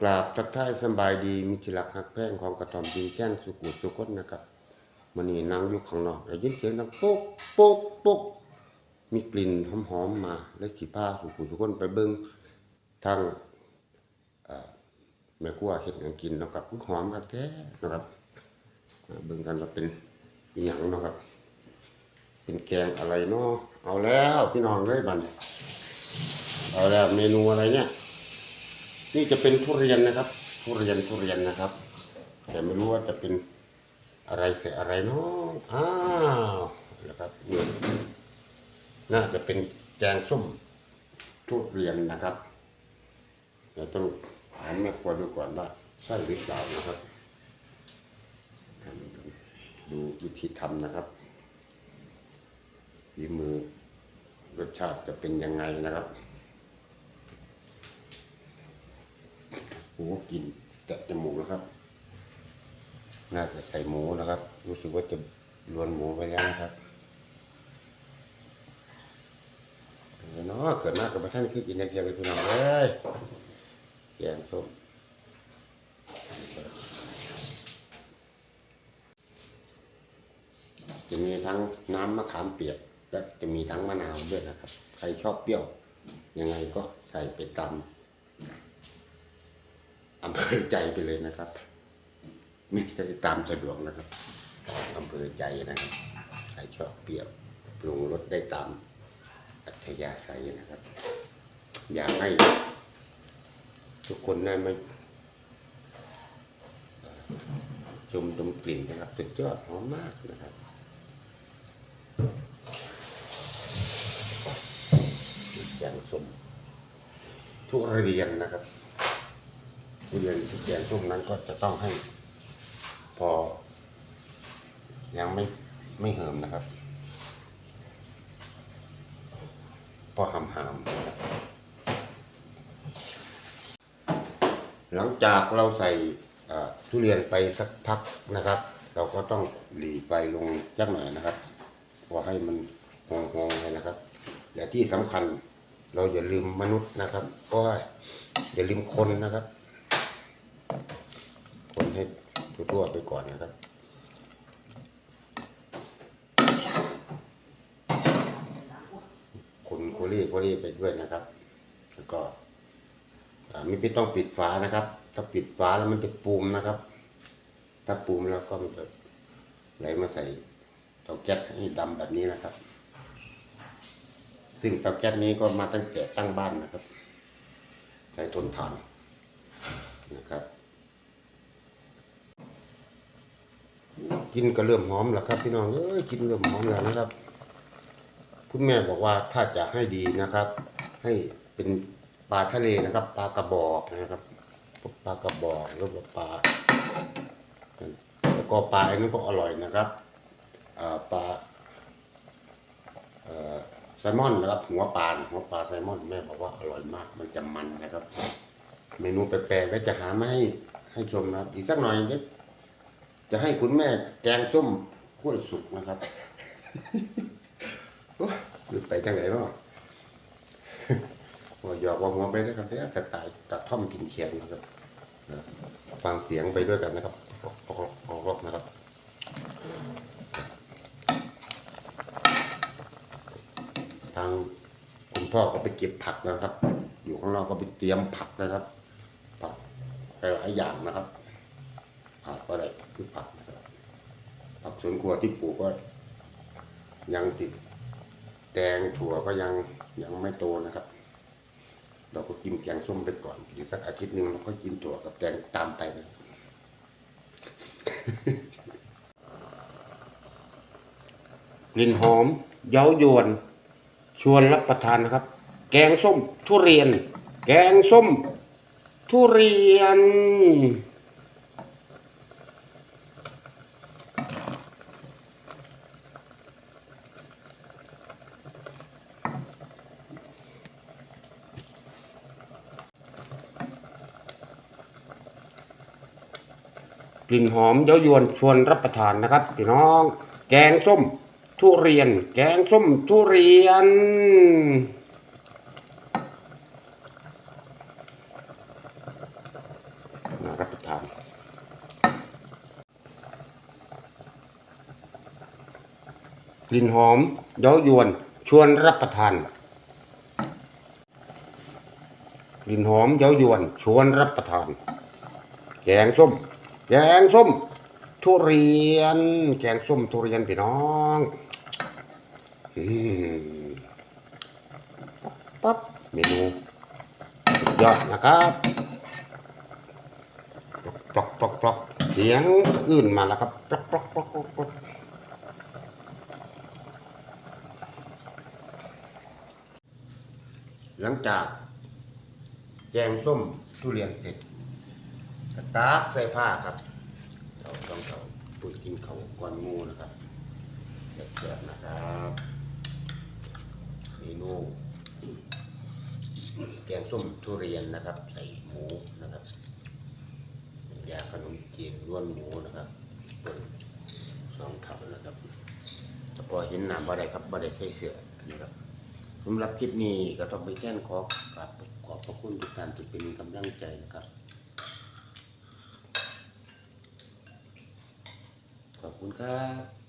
กราบทักทายสบายดีมิตรรักฮักแพ่งของกระถอมดินแจ้งสุกุสุกนนะครับมันนี่นั่งอยู่ข้างนอกได้ยินเสียงดังปุ๊กปุ๊กปุ๊กมีกลิ่นหอมๆมา แล้วสิพาสุกุสุกนไปเบิ่งทางแม่ครัวเฮ็ดหยังกินเนาะครับหอมคักแท้นะครับเบิ่งกันว่าเป็นอีหยังนะครับ เป็นแกงอะไรเนาะเอาแล้วพี่น้องเอ้ยบันเอาแล้วเมนูอะไรเนี่ย นี่จะเป็นทุเรียนนะครับ ทุเรียนทุเรียนนะครับ แต่ไม่รู้ว่าจะเป็นอะไรเสียอะไรเนาะอ้าวนะครับนี่น่าจะเป็นแกงส้มทุเรียนนะครับเดี๋ยวต้องถามแม่ครัวดูก่อนว่าใช่หรือเปล่านะครับ ดูวิธีทำนะครับฝีมือรสชาติจะเป็นยังไงนะครับ หมูกินแตะจมูกนะครับ น่าจะใส่หมูนะครับ รู้สึกว่าจะลวนหมูไปแล้วนะครับเนาะเกิดมากกับท่านคือกินอย่างเดียวเลยพี่น้องเอ้ยแกงส้มจะมีทั้งน้ำมะขามเปียก และจะมีทั้งมะนาวด้วยนะครับ ใครชอบเปรี้ยว ยังไงก็ใส่ไปตำ อำเภอใจไปเลยนะครับ ไม่ใช่ตามสะดวกนะครับอำเภอใจนะครับใครชอบเปรี้ยวปรุงรสได้ตามอัธยาศัยนะครับ อยากให้ทุกคนได้มาชมดมกลิ่นนะครับสุดยอดหอมมากนะครับอย่างสมทุเรียนนะครับ ทุเรียนทุเรียนช่วงนั้นก็จะต้องให้ พอ ยังไม่ไม่เหิมนะครับ พอหำหามหลังจากเราใส่ทุเรียนไปสักพักนะครับ เราก็ต้องหลีไฟลงจักหน่อยนะครับพอให้มันหงๆเลยนะครับและที่สำคัญเราอย่าลืมมนุษย์นะครับก็อย่าลืมคนนะครับ ให้ทั่วไปก่อนนะครับคนโคลี่โคลี่ไปด้วยนะครับ แล้วก็ไม่พี่ต้องปิดฝานะครับ ถ้าปิดฝาแล้วมันจะปูมนะครับ ถ้าปูมแล้วก็มันจะไหลมาใส่เตาแก๊สให้ดำแบบนี้นะครับ ซึ่งเตาแก๊สนี้ก็มาตั้งแต่ตั้งบ้านนะครับ ใช้ทนทานนะครับ กินก็เริ่มหอมแล้วครับ พี่น้องเอ้ยกินเริ่มหอมแล้วนะครับ คุณแม่บอกว่าถ้าจะให้ดีนะครับ ให้เป็นปลาทะเลนะครับปลากระบอกนะครับพวกปลากระบอกหรือว่าปลาแล้วก็ปลาอันนั้นก็อร่อยนะครับปลาแซลมอนนะครับหัวปลาหัวปลาแซลมอนแม่บอกว่าอร่อยมาก มันจะมันนะครับ เมนูแปลกๆก็จะหามาให้ให้ชมนะครับอีกสักหน่อยเดี๋ยว จะให้คุณแม่แกงส้มกล้วสุกนะครับโอ้ยหลุดไปทางไหนเนาะหัวหยอกว่าหัวไปนะครับเนี่ยสไตล์กระท่อมกินเขียนนะครับฟังเสียงไปด้วยกันนะครับออกออกรอบนะครับทางคุณพ่อก็ไปเก็บผักนะครับ อยู่ข้างนอกก็ไปเตรียมผักนะครับ ผักหลายอย่างนะครับ ผักก็ได้คือผักนะครับผักสวนครัวที่ปลูกก็ ยังติดแตงถั่วก็ยังยังไม่โตนะครับ เราก็กินแกงส้มไปก่อนอีกสักอาทิตย์หนึ่งเราก็กินถั่วกับแตงตามไปนะกลิ่นหอม เย้ายวน ชวนรับประทานนะครับ แกงส้ม ทุเรียน แกงส้ม ทุเรียน กลิ่นหอมเย้ายวนชวนรับประทานนะครับพี่น้อง แกงส้ม ทุเรียน แกงส้มทุเรียน รับประทานกลิ่นหอมเย้ายวนชวนรับประทานกลิ่นหอมเย้ายวนชวนรับประทาน แกงส้ม แกงส้ม ทุเรียน แกงส้มทุเรียนพี่น้องอืมปั๊บเมนูยอดนะครับปลอกปลอกปลอกเสียงอื่นมาแล้วครับปลอกปลอกปลอกปลอกหลังจากแกงส้มทุเรียนเสร็จ ตากใส่ผ้าครับเราต้องเขาปุ๋ยกินเขาก่อนหมูนะครับเด็ดๆนะครับเมนูแกงส้มทุเรียนนะครับ ใส่หมูนะครับยาขนมจีนล้วนหมูนะครับเปิดสองถับนะครับแต่พอเห็นหน้ำบ่ได้ครับบ่ได้ใส่เสื้อนะครับสำหรับคลิปนี้ก็ต้องไปแจ้งขอกราบขอบพระคุณทุกท่านที่เป็นกำลังใจนะครับ Kak.